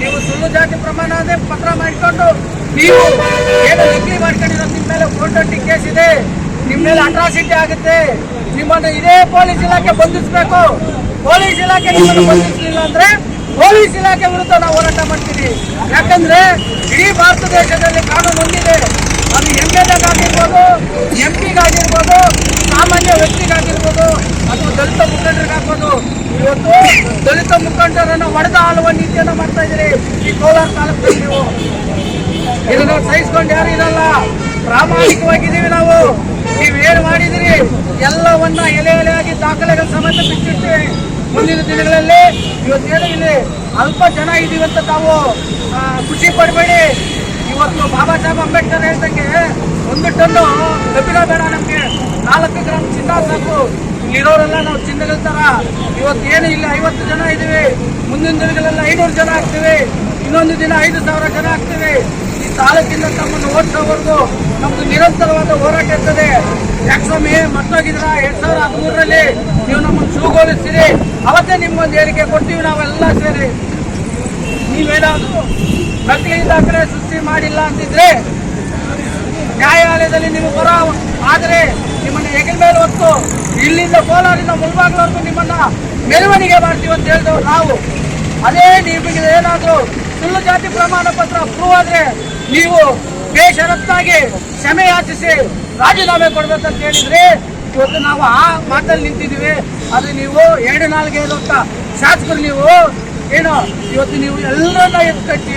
ನೀವು ಸುಳ್ಳು ಜಾತಿ ಪ್ರಮಾಣ ಅದೇ ಪತ್ರ ಮಾಡಿಕೊಂಡು ನೀವು ಏನು ಡಿಗ್ರಿ ಮಾಡ್ಕೊಂಡಿರೋ ನಿಮ್ಮ ಮೇಲೆ ಫೋರ್ ಟ್ವೆಂಟಿ ಇದೆ. ನಿಮ್ಮ ಮೇಲೆ ಅಟ್ರಾಸಿಟಿ ಆಗುತ್ತೆ. ನಿಮ್ಮನ್ನು ಇದೇ ಪೊಲೀಸ್ ಇಲಾಖೆ ಬಂಧಿಸಬೇಕು. ಪೊಲೀಸ್ ಇಲಾಖೆ ನಿಮ್ಮನ್ನು ಬಂಧಿಸಲಿಲ್ಲ ಅಂದ್ರೆ ಪೊಲೀಸ್ ಇಲಾಖೆ ವಿರುದ್ಧ ನಾವು ಹೋರಾಟ ಮಾಡ್ತೀವಿ. ಯಾಕಂದ್ರೆ ಇಡೀ ಭಾರತ ದೇಶದಲ್ಲಿ ಕಾನೂನು ಹೊಂದಿದೆ ಅದು ಎಂ ಎಲ್ ಎಗಾಗಿರ್ಬೋದು ಎಂ ಪಿಗಾಗಿರ್ಬೋದು ಸಾಮಾನ್ಯ ವ್ಯಕ್ತಿಗಾಗಿರ್ಬೋದು ಅಥವಾ ದಲಿತ ಮುಖಂಡರಿಗಾಗ್ಬೋದು ಇವತ್ತು ದಲಿತ ಮುಖಂಡರನ್ನು ಒಡೆದ ಆಳುವ ನೀತಿಯನ್ನು ಮಾಡ್ತಾ ಇದ್ದೀರಿ. ಈ ಕೋಲಾರ ತಾಲೂಕಲ್ಲಿ ನೀವು. ಇದನ್ನು ಸಹಿಸ್ಕೊಂಡು ಯಾರು ಇರಲ್ಲ. ಪ್ರಾಮಾಣಿಕವಾಗಿದ್ದೀವಿ ನಾವು. ನೀವೇನು ಮಾಡಿದಿರಿ? ಎಲ್ಲವನ್ನ ಎಲೆ ಎಲೆಯಾಗಿ ದಾಖಲೆಗಳ ಸಮೇತ ಬಿಟ್ಟಿರ್ತೀವಿ ಮುಂದಿನ ದಿನಗಳಲ್ಲಿ ಇವತ್ತೇನು ಇಲ್ಲಿ ಅಲ್ಪ ಜನ ಇದೀವಿ ಅಂತ ತಾವು ಖುಷಿ ಪಡಬೇಡಿ. ಇವತ್ತು ಬಾಬಾ ಸಾಹೇಬ್ ಅಂಬೇಡ್ಕರ್ ಹೇಳ್ದಂಗೆ ಒಂದು ಟನ್ನು ಕಬ್ಬಿಣ ಬೇಡ ನಮಗೆ. ನಾಲ್ಕು ಗ್ರಾಮ್ ಚಿನ್ನ ಸಾಕು. ಇಲ್ಲಿರೋರೆಲ್ಲ ನಾವು ಚಿನ್ನಗಳ ತರ ಇವತ್ತು ಏನು ಇಲ್ಲಿ, ಐವತ್ತು ಜನ ಇದೀವಿ ಮುಂದಿನ ದಿನಗಳೆಲ್ಲ ಐನೂರು ಜನ ಆಗ್ತೀವಿ. ಇನ್ನೊಂದು ದಿನ ಐದು ಸಾವಿರ ಜನ ಆಗ್ತೀವಿ. ತಾಲೂಕಿಂದ ತಮ್ಮನ್ನು ಓಡಿಸೋವರೆಗೂ ನಮ್ದು ನಿರಂತರವಾದ ಹೋರಾಟ ಇರ್ತದೆ. ಯಾಕ್ಸ್ವಾಮಿ ಮತ್ತೋಗಿದ್ರ ಎರಡ್ ಸಾವಿರ ಹದಿಮೂರರಲ್ಲಿ ನೀವು ನಮ್ಮನ್ನು ಶೂಗೊಳಿಸ್ತೀರಿ ಅವತ್ತೇ ನಿಮ್ಮೊಂದು ಹೇಳಿಕೆ ಕೊಡ್ತೀವಿ, ನಾವೆಲ್ಲ ಸೇರಿ. ನೀವೇನಾದ್ರು ನಕಲಿ ದಾಖಲೆ ಸೃಷ್ಟಿ ಮಾಡಿಲ್ಲ ಅಂತಿದ್ರೆ ನ್ಯಾಯಾಲಯದಲ್ಲಿ ನೀವು ಬರ. ಆದರೆ ನಿಮ್ಮನ್ನ ಹೆಗಲ ಮೇಲೆ ಹೊತ್ತು ಇಲ್ಲಿಂದ ಕೋಲಾರಿಂದ ಮುಲ್ಬಾಗ್ಲವರೆಗೂ ನಿಮ್ಮನ್ನ ಮೆರವಣಿಗೆ ಮಾಡ್ತೀವಿ ಅಂತ ಹೇಳಿದವರು ನಾವು. ಅದೇ ನಿಮಗೆ ಏನಾದರೂ ಜಾತಿ ಪ್ರಮಾಣ ಪತ್ರ ಅಪ್ರೂವ್ ಆದ್ರೆ ನೀವು ಬೇಷರತ್ತಾಗಿ ಕ್ಷಮೆ ಯಾಚಿಸಿ ರಾಜೀನಾಮೆ ಕೊಡ್ಬೇಕಂತ ಹೇಳಿದ್ರೆ ಇವತ್ತು ನಾವು ಆ ಮಾತಲ್ಲಿ ನಿಂತಿದ್ದೀವಿ. ಅದು ನೀವು ಎರಡು ನಾಲ್ಗೆ ಇರುವಂತ ಶಾಸಕರು ನೀವು ಏನು ಇವತ್ತು ನೀವು ಎಲ್ಲರನ್ನ ಎತ್ಕಟ್ಟಿ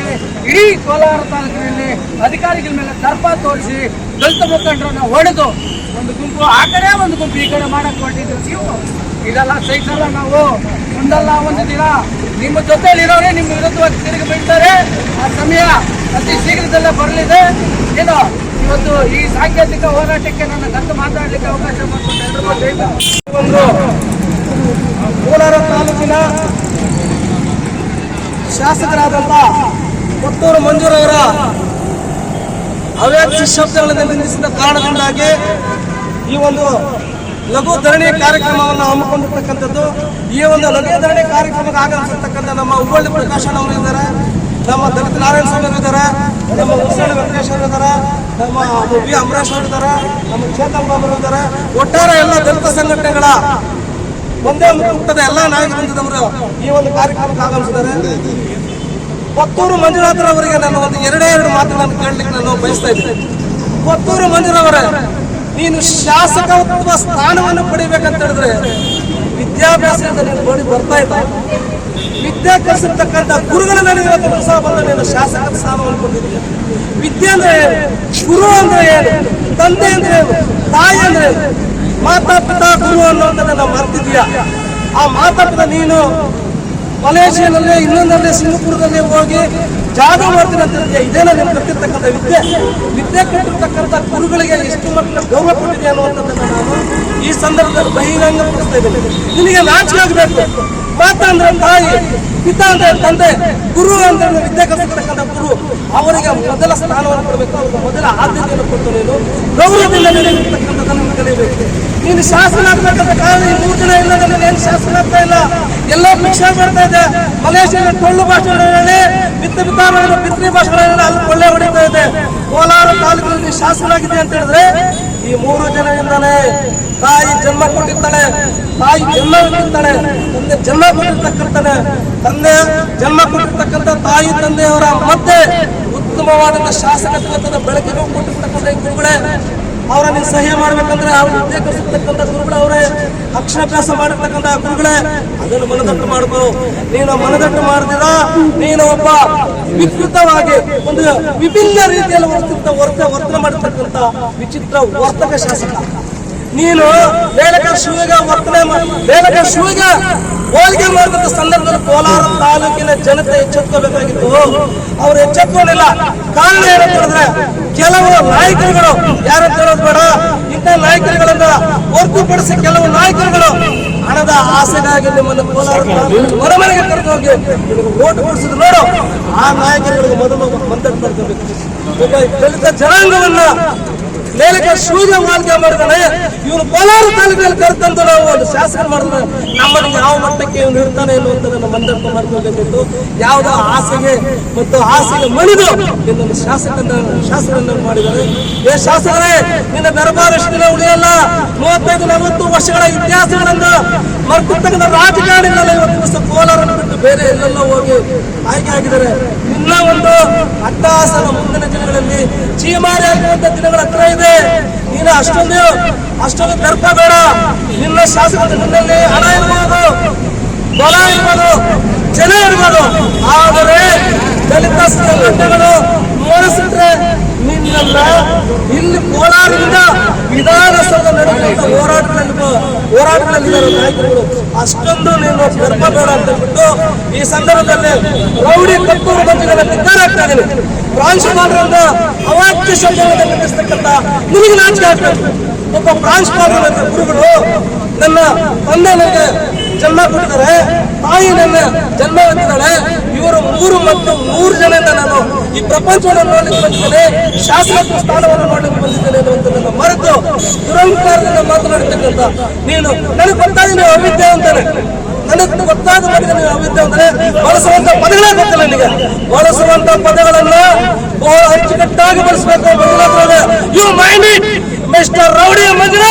ಇಡೀ ಕೋಲಾರ ತಾಲೂಕಿನಲ್ಲಿ ಅಧಿಕಾರಿಗಳ ಮೇಲೆ ದರ್ಪ ತೋರಿಸಿ ದಲಿತ ಮುಖಂಡರನ್ನ ಹೊಡೆದು ಒಂದು ಗುಂಪು ಆ ಒಂದು ಗುಂಪು ಈ ಕಡೆ ಮಾಡಕ್ಕೆ ಹೊರಟಿದ್ರು ನೀವು ಇದೆಲ್ಲ ಸಹಿಸಲ್ಲ ನಾವು. ಒಂದಲ್ಲ ಒಂದು ದಿನ. ನಿಮ್ಮ ಜೊತೆಲಿರೋರೇ ನಿಮ್ಮ ವಿರುದ್ಧವಾಗಿ ತಿರುಗಿ ಬೀಳ್ತಾರೆ. ಆ ಸಮಯ ಅತಿ ಶೀಘ್ರದಲ್ಲೇ ಬರಲಿದೆ. ಏನು, ಇವತ್ತು ಈ ಸಾಂಕೇತಿಕ ಹೋರಾಟಕ್ಕೆ ನನ್ನ ಕತ್ತು ಮಾತಾಡಲಿಕ್ಕೆ ಅವಕಾಶ ಮಾಡಿಕೊಂಡು ಒಂದು, ಕೋಲಾರ ತಾಲೂಕಿನ ಶಾಸಕರಾದಂಥ ಕೊತ್ತೂರು ಮಂಜೂರವರ ಅವ್ಯಾಕ್ಷ ಶಬ್ದಗಳನ್ನು ನಿಂದಿಸಿದ ಕಾರಣದಿಂದಾಗಿ ಈ ಒಂದು ಲಘು ಧರಣಿ ಕಾರ್ಯಕ್ರಮವನ್ನು ಹಮ್ಮಿಕೊಂಡಿರ್ತಕ್ಕಂಥದ್ದು, ಈ ಒಂದು ಲಘು ಧರಣಿ ಕಾರ್ಯಕ್ರಮಕ್ಕೆ ಆಗಮಿಸಿರ್ತಕ್ಕಂಥ ನಮ್ಮ ಹುಬ್ಬಳ್ಳಿ ಪ್ರಕಾಶನ್ ಅವರು ಇದ್ದಾರೆ, ನಮ್ಮ ದಲಿತ ನಾರಾಯಣ ಸ್ವಾಮಿ ಅವರು ಇದ್ದಾರೆ, ನಮ್ಮ ಉತ್ಸವ ವೆಂಕಟೇಶ್ ಅವರು ಇದ್ದಾರೆ, ನಮ್ಮ ವಿ ಅಮರೇಶ್ ಅವರು ಇದ್ದಾರೆ, ನಮ್ಮ ಚೇತನ್ ಬಾಬು ಅವರು ಇದ್ದಾರೆ. ಒಟ್ಟಾರೆ ಎಲ್ಲ ದಲಿತ ಸಂಘಟನೆಗಳ ಒಂದೇ ಮುಖದ ಎಲ್ಲ ನಾಯಕರು ಈ ಒಂದು ಕಾರ್ಯಕ್ರಮಕ್ಕೆ ಆಗಮಿಸಿದ್ದಾರೆ ಕೊತ್ತೂರು ಮಂಜುನಾಥರವರಿಗೆ ನಾನು ಒಂದು ಎರಡೇ ಎರಡು ಮಾತುಗಳನ್ನು ಕೇಳಲಿಕ್ಕೆ ನಾನು ಬಯಸ್ತಾ ಇದ್ದೀನಿ. ಕೊತ್ತೂರು ಮಂಜುರವರೇ ನೀನು ಶಾಸಕತ್ವ ಸ್ಥಾನವನ್ನು ಪಡಿಬೇಕಂತ ಹೇಳಿದ್ರೆ ವಿದ್ಯಾಭ್ಯಾಸದಿಂದ ನೀನು ನೋಡಿ ಬರ್ತಾ ಇದ್ದ ವಿದ್ಯೆ ಕಲಿಸಿರ್ತಕ್ಕಂಥ ಗುರುಗಳ ನೀನು ಇವತ್ತು ಬಂದ ನೀನು ಶಾಸಕ ಸ್ಥಾನವನ್ನು ಹೊಂದಿದ್ದೀಯ ವಿದ್ಯೆ ಅಂದ್ರೆ ಗುರು ಅಂದ್ರೆ ಏನು? ತಂದೆ ಅಂದ್ರೆ ಏನು? ತಾಯಿ ಅಂದ್ರೆ ಮಾತಾ ಪಿತಾ ಗುರು ಅನ್ನೋದನ್ನ ನಾವು ಮರ್ತಿದ್ಯ ಆ ಮಾತಾ ಪಿತಾ ನೀನು ಮಲೇಷಿಯಾದಲ್ಲೇ ಇನ್ನೊಂದಲ್ಲಿ ಸಿಂಗಪುರದಲ್ಲಿ ಹೋಗಿ ಜಾಗ ಮಾಡ್ತೀನಿ ಅಂತ. ಇದೇನ ನಿಮ್ಗೆ ಕಟ್ಟಿರ್ತಕ್ಕಂಥ ವಿದ್ಯೆ ವಿದ್ಯೆ ಕಟ್ಟಿರ್ತಕ್ಕಂಥ ಗುರುಗಳಿಗೆ ಎಷ್ಟು ಮಟ್ಟ ಗೌರವ ಕೊಟ್ಟಿದೆ ಅನ್ನುವಂಥದ್ದನ್ನು ನಾನು ಈ ಸಂದರ್ಭದಲ್ಲಿ ಬಹಿರಂಗಪಡಿಸ್ತಾ ಇದ್ದೇನೆ. ನಿನಗೆ ನಾಚಿಕೆ ಆಗಬೇಕು. ಮಾತ ಅಂದ್ರೆ ತಾಯಿ, ಪಿತಾ ಅಂದ್ರೆ ತಂದೆ, ಗುರು ಅಂದ್ರೆ ವಿದ್ಯೆ ಕಲಿಸ್ತಕ್ಕಂಥ ಗುರು, ಅವರಿಗೆ ಮೊದಲ ಸ್ಥಾನವನ್ನು ಕೊಡಬೇಕು. ಅವ್ರಿಗೆ ಮೊದಲ ಆದ್ಯತೆಯನ್ನು ಕೊಟ್ಟು ನೀನು ಗೌರವದಿಂದ ನಡೆಯತಕ್ಕಂಥದ್ದನ್ನು ಕಲಿಯಬೇಕು. ನೀನು ಶಾಸನ ಆಗ್ತಕ್ಕಂಥ ಕಾರಣ ಈ ಮೂರು ದಿನ ಇಲ್ಲ ನನಗೆ ಏನು ಶಾಸನ ಆಗ್ತಾ ಇಲ್ಲ. ಎಲ್ಲ ಭಿಕ್ಷಾ ಮಾಡ್ತಾ ಇದೆ. ಮಲೇಷಿಯಾದ ಟೊಳ್ಳು ಭಾಷಣ ಬಿತ್ತ ಬಿತ್ತಾರ ಬಿತ್ತನೆ ಭಾಷಣ ಅಲ್ಲಿ ಕೊಳ್ಳೆ ಹೊಡಿತಾ ಇದೆ. ಕೋಲಾರ ತಾಲೂಕಿನಲ್ಲಿ ಶಾಸನ ಆಗಿದೆ ಅಂತ ಹೇಳಿದ್ರೆ ಈ ಮೂರು ಜನರಿಂದಾನೇ ತಾಯಿ ಜನ್ಮ ಕೊಟ್ಟಿರ್ತಾಳೆ, ತಾಯಿ ಜನ್ಮ ಕೊಟ್ಟಿರ್ತಾಳೆ ತಂದೆ ಜನ್ಮ ಕೊಟ್ಟಿರ್ತಕ್ಕಂತಾನೆ ತಂದೆ ಜನ್ಮ ಕೊಟ್ಟಿರ್ತಕ್ಕಂಥ ತಾಯಿ, ತಂದೆಯವರ ಮತ್ತೆ ಉತ್ತಮವಾದಂಥ ಶಾಸಕತ್ವದ ಬೆಳಕಿಗೂ ಕೊಟ್ಟಿರ್ತಕ್ಕಂಥ ಗುರುಗಳೇ ಅವರ ನೀನು ಸಹ್ಯ ಮಾಡ್ಬೇಕಂದ್ರೆ ಅವ್ರ ಕಲಿಸಿರ್ತಕ್ಕಂಥ ಗುರುಗಳು ಅವರೇ, ಅಕ್ಷರಾಭ್ಯಾಸ ಮಾಡಿರ್ತಕ್ಕಂಥ ಗುರುಗಳೇ, ಅದನ್ನು ಮನದಟ್ಟು ಮಾಡ್ಕೋ. ನೀನು ಮನದಟ್ಟು ಮಾಡಿದಿರ, ನೀನು ಒಬ್ಬ ವಿಕೃತವಾಗಿ ಒಂದು ವಿಭಿನ್ನ ರೀತಿಯಲ್ಲಿ ವರ್ತಿತ ವರ್ತ ವರ್ತನೆ ಮಾಡಿರ್ತಕ್ಕಂಥ ವಿಚಿತ್ರ ವರ್ತಕ ಶಾಸಕ. ನೀನು ಲೇಲಕ ಶಿವಗ ವರ್ತನೆ ಲೇಲಕ ಶಿವಗ ಹೋಲಿಕೆ ಮಾಡಿದಂತ ಸಂದರ್ಭದಲ್ಲಿ ಕೋಲಾರ ತಾಲೂಕಿನ ಜನತೆ ಎಚ್ಚೆತ್ಕೋಬೇಕಾಗಿತ್ತು. ಅವ್ರು ಎಚ್ಚೆತ್ಕೊಂಡಿಲ್ಲ. ಕಾರಣ ಹೇಳಿದ್ರೆ ಕೆಲವು ನಾಯಕರುಗಳು ಯಾರಂತ ಹೇಳೋದು ಬೇಡ. ಇಂಥ ನಾಯಕರುಗಳನ್ನ ಹೊರತುಪಡಿಸಿ ಕೆಲವು ನಾಯಕರುಗಳು ಹಣದ ಆಸೆಗಾಗಿ ನಿಮ್ಮನ್ನು ಕೋಲಾರ ಹೊರಮನೆಗೆ ಕರೆದು ಹೋಗಿ ಓಟ್ ಕೊಡಿಸಿದ್ರು ನೋಡು. ಆ ನಾಯಕರುಗಳಿಗೆ ಮೊದಲು ಮಂದಟ್ಟು ಮಾಡ್ಕೋಬೇಕು. ದಲಿತ ಜನಾಂಗವನ್ನ ನೇರಕ್ಕೆ ಸೂರ್ಯ ಮಾರ್ಗ ಮಾಡಿದಾನೆ. ಇವನು ಕೋಲಾರ ತಾಲೂಕಿನಲ್ಲಿ ಕರೆತಂದು ನಾವು ಒಂದು ಶಾಸನ ಮಾಡಿದ್ರೆ ನಮ್ಮನ್ನು ಯಾವ ಮಟ್ಟಕ್ಕೆ ಇವನು ಇರ್ತಾನೆ ಅನ್ನುವಂತ ನನ್ನ ಮಂದಪ್ಪ ಮಾಡ್ಕೋಬೇಕಿತ್ತು ಯಾವುದೋ ಆಸೆಗೆ ಮತ್ತು ಆಸೆಗೆ ಮಣಿದು ಇನ್ನೊಂದು ಶಾಸಕನ ಶಾಸಕರನ್ನು ಮಾಡಿದ್ದಾರೆ. ಏ ಶಾಸಕರೇ, ನಿನ್ನ ದರ್ಬಾರಷ್ಟು ದಿನ ಉಳಿಯಲ್ಲ? ಮೂವತ್ತೈದು, ನಲವತ್ತು ವರ್ಷಗಳ ಇತಿಹಾಸಗಳನ್ನು ಮರ್ತಕ್ಕಂಥ ರಾಜಕಾರಣಿಗಳೆಲ್ಲ ಇವತ್ತು ಕೋಲಾರ ಬಿಟ್ಟು ಬೇರೆ ಎಲ್ಲೆಲ್ಲೋ ಹೋಗಿ ಆಯ್ಕೆ ಆಗಿದ್ದಾರೆ. ಇನ್ನ ಒಂದು ಅಟ್ಟಹಾಸನ ಮುಂದಿನ ದಿನಗಳಲ್ಲಿ ಚೀಮಾರಿ ಆಗುವಂತ ದಿನಗಳ ಹತ್ರ ಇದೆ. ನೀನು ಅಷ್ಟೊಂದು ಅಷ್ಟೊಂದು ದರ್ಪ ಬೇಡ. ನಿನ್ನ ಶಾಸಕರ ನಿನ್ನಲ್ಲಿ ಹಣ ಇರ್ಬೋದು, ಬಲ ಇರ್ಬೋದು, ಜನ ಇರ್ಬೋದು. ಆದರೆ ದಲಿತ ಸಂಘಟನೆಗಳು ಮೋಡಿಸಿಟ್ರೆ ನಿನ್ನನ್ನ ಇಲ್ಲಿ ಕೋಲಾರದಿಂದ ವಿಧಾನಸೌಧ ನಡೆದ ಹೋರಾಟಗಳಲ್ಲಿ ಹೋರಾಟಗಳಲ್ಲಿದ್ದಾರೆ ನಾಯಕರುಗಳು. ಅಷ್ಟೊಂದು ನೀನು ಗರ್ಭ ಅಂತ ಹೇಳ್ಬಿಟ್ಟು ಈ ಸಂದರ್ಭದಲ್ಲಿ ರೌಡಿ ಕತ್ತೂರು ಬಂದಿದ್ದಾರೆ ಆಗ್ತಾ ಇದ್ದೀನಿ ಪ್ರಾಂಶುಪಾಲರಿಂದ ಅವಾಚ್ಯ ಶಬ್ದಗಳನ್ನು ನಡೆಸ್ತಕ್ಕಂತ ನಿಮಗೆ ನಾಚಿಕೆ ಆಗ್ತದೆ ಒಬ್ಬ ಪ್ರಾಂಶುಪಾಲರ ಗುರುಗಳು ನನ್ನ ತಂದೆ ನನಗೆ ಜನ್ಮ ಕೊಟ್ಟಿದ್ದಾರೆ ತಾಯಿ ನನ್ನ ಜನ್ಮ ಹೊಂದಿದ್ದಾಳೆ ಇವರು ಮೂರು ಮತ್ತು ಮೂರು ಜನ ನಾನು ಈ ಪ್ರಪಂಚವನ್ನು ನೋಡ್ಲಿಕ್ಕೆ ಬಂದಿದ್ದೇನೆ. ಶಾಸಕ ಸ್ಥಾನವನ್ನು ನೋಡ್ಲಿಕ್ಕೆ ಬಂದಿದ್ದೇನೆ ಅನ್ನುವಂಥದ್ದನ್ನು ಮರೆತು ದುರಂಕಾರದಿಂದ ಮಾತನಾಡಿರ್ತಕ್ಕಂಥ ನೀನು ನನಗೆ ಗೊತ್ತಾದ ನೀವು ಅವಿದ್ಯೆ ಅಂತಾನೆ. ನನಗೆ ಗೊತ್ತಾದ ಮಾಡಿದ ನೀವು ಅವಿದ್ಯೆ ಅಂದ್ರೆ ಬಳಸುವಂತ ಪದಗಳೇ ಗೊತ್ತಿಲ್ಲ ನಿನಗೆ. ಬಳಸುವಂತ ಪದಗಳನ್ನ ಬಹಳ ಅಚ್ಚುಕಟ್ಟಾಗಿ ಬಳಸಬೇಕು you mind it mister rowdy ಮಂದಿರ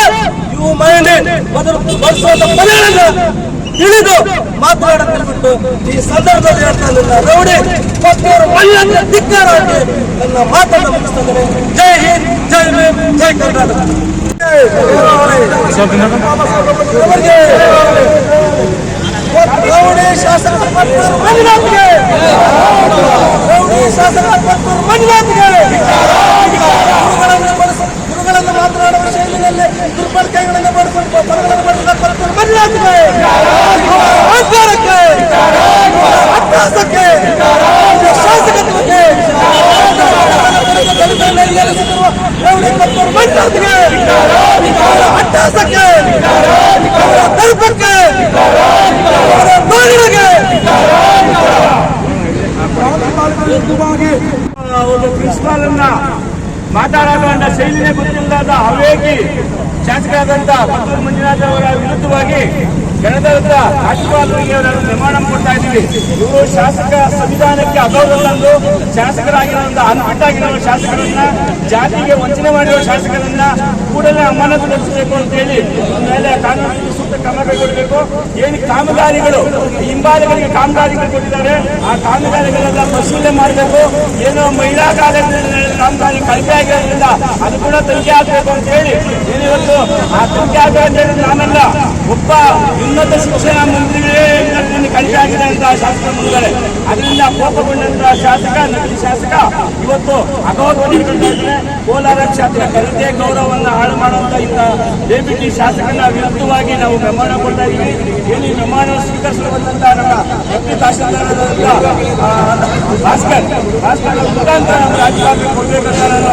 ಯು ಮೈಂಡ್ ಇಟ್ ಬದಲು ಬಳಸುವಂತ ಪದಗಳನ್ನ ತಿಳಿದು ಮಾತನಾಡುತ್ತಿರ್ಬಿಟ್ಟು ಈ ಸಂದರ್ಭದಲ್ಲಿ ಹೇಳ್ತಾ ಇಲ್ಲ ರೌಡಿ ಪಕ್ಕವರು ಮಣ್ಣನ್ನು ಧಿಕ್ಕಾರ ಹಾಕಿ ನನ್ನ ಮಾತನ್ನು ಮುಗಿಸ್ತಾ ಜೈ ಹಿಂದ್, ಜೈ ಭೀಮ್ ಜೈ ಕರ್ನಾಟಕ. ರೌಡಿ ಶಾಸಕ ಪಕ್ಕವರು ಮಂಜುನಾಥ್ಗೆ ರೌಡಿ ಶಾಸಕ ಪಕ್ಕವರು ಮಂಜುನಾಥ್ಗೆ ಗುರುಗಳನ್ನು ಮಾತನಾಡುವ ಶೈಲಿಯಲ್ಲಿ ದುರ್ಬಳಕೆಗಳನ್ನು ಮಾಡಿಕೊಂಡು ಪದಗಳನ್ನು ಮಂಜುನಾಥ್ಗೆ ಅಧಿಕಾರಕ್ಕೆ ಅಭ್ಯಾಸಕ್ಕೆ, ಶಾಸಕತ್ವಕ್ಕೆ ಏರಿಸುತ್ತಿರುವ ರೌಡಿ ಪಕ್ಕವರು ಮಂಜುನಾಥ್ಗೆ ಅಭ್ಯಾಸಕ್ಕೆ ದರ್ಪಕ್ಕೆ ಬಾಗಿಲಿಗೆ ಒಂದು ಪ್ರಿನ್ಸಿಪಾಲ್ ಅನ್ನ ಮಾತಾಡೋದ ಶೈಲಿನೇ ಗೊತ್ತಿಲ್ಲದ ಅವೇಗಿ ಶಾಸಕರಾದಂತ ಪತ್ತೂರು ಮಂಜುನಾಥ್ ಅವರ ವಿರುದ್ಧವಾಗಿ ಜನದತ್ತ ರಾಜ್ಯಪಾಲರಿಗೆ ನಾನು ನಿರ್ಮಾಣ ಕೊಡ್ತಾ ಇದ್ದೀವಿ. ಇವರು ಶಾಸಕ ಸಂವಿಧಾನಕ್ಕೆ ಅಗೌರವಲ್ಲಂದು ತಂದು ಶಾಸಕರಾಗಿರುವಂತ ಅನ್ಫಿಟ್ ಶಾಸಕರನ್ನ, ಜಾತಿಗೆ ವಂಚನೆ ಮಾಡಿರುವ ಶಾಸಕರನ್ನ ಕೂಡಲೇ ಅಮಾನತುಗೊಳಿಸಬೇಕು ಅಂತ ಹೇಳಿ ವೇಳೆ ಕಾನೂನು ಸೂಕ್ತ ಕ್ರಮ ಕೈಗೊಳ್ಳಬೇಕು. ಏನು ಕಾಮಗಾರಿಗಳು, ಹಿಂಬಾಲಗಳಿಗೆ ಕಾಮಗಾರಿಗಳು ಕೊಟ್ಟಿದ್ದಾರೆ, ಆ ಕಾಮಗಾರಿಗಳೆಲ್ಲ ಪರಿಶೀಲನೆ ಮಾಡಬೇಕು. ಏನು ಮಹಿಳಾ ಕಾಲೇಜಿನಲ್ಲಿ ಕಾಮಗಾರಿ ಕಡಿಮೆ ಆಗಿರೋದ್ರಿಂದ ಅದು ಕೂಡ ತನಿಖೆ ಆಗಬೇಕು ಅಂತ ಹೇಳಿ ಏನು ಇವತ್ತು ಆ ತನಿಖೆ ಆಗಬೇಕು ಅಂತ ಹೇಳಿ ನಾನೆಲ್ಲ ಒಬ್ಬ ಉನ್ನತ ಶಿಕ್ಷಣ ಮಂತ್ರಿಗಳೇ ಇದರಲ್ಲಿ ಕಡಿಮೆ ಶಾಸಕರು ಅದರಿಂದ ಕೋಪಗೊಂಡಂತಹ ಶಾಸಕ ನಕಲಿ ಶಾಸಕ ಇವತ್ತು ಅಗೌರವವಾಗಿ ಇಟ್ಕೊಂಡಿದ್ದಾರೆ. ಕೋಲಾರ ಕ್ಷೇತ್ರ ಕಲಿತೆ ಗೌರವವನ್ನು ಹಾಳು ಮಾಡುವಂತ ಇಂತಹ ಡೆಪ್ಯೂಟಿ ಶಾಸಕನ ವಿರುದ್ಧವಾಗಿ ನಾವು ಬೆಂಬಲ ಕೊಡ್ತಾ ಇದ್ದೀವಿ. ಏನು ಈ ಮೆಮೊರ ಸ್ವೀಕರಿಸಲು ಬಂದಂತ ನಮ್ಮ ಪ್ರತಿ ತಹಶೀಲ್ದಾರರಾದಂಥ, ಆ, ಭಾಸ್ಕರ್ ಭಾಸ್ಕರ್ ಮುಖಾಂತರ ನಮ್ಮ ರಾಜ್ಯಪಾಲರಿಗೆ ಕೊಡಬೇಕಂತ ನಾನು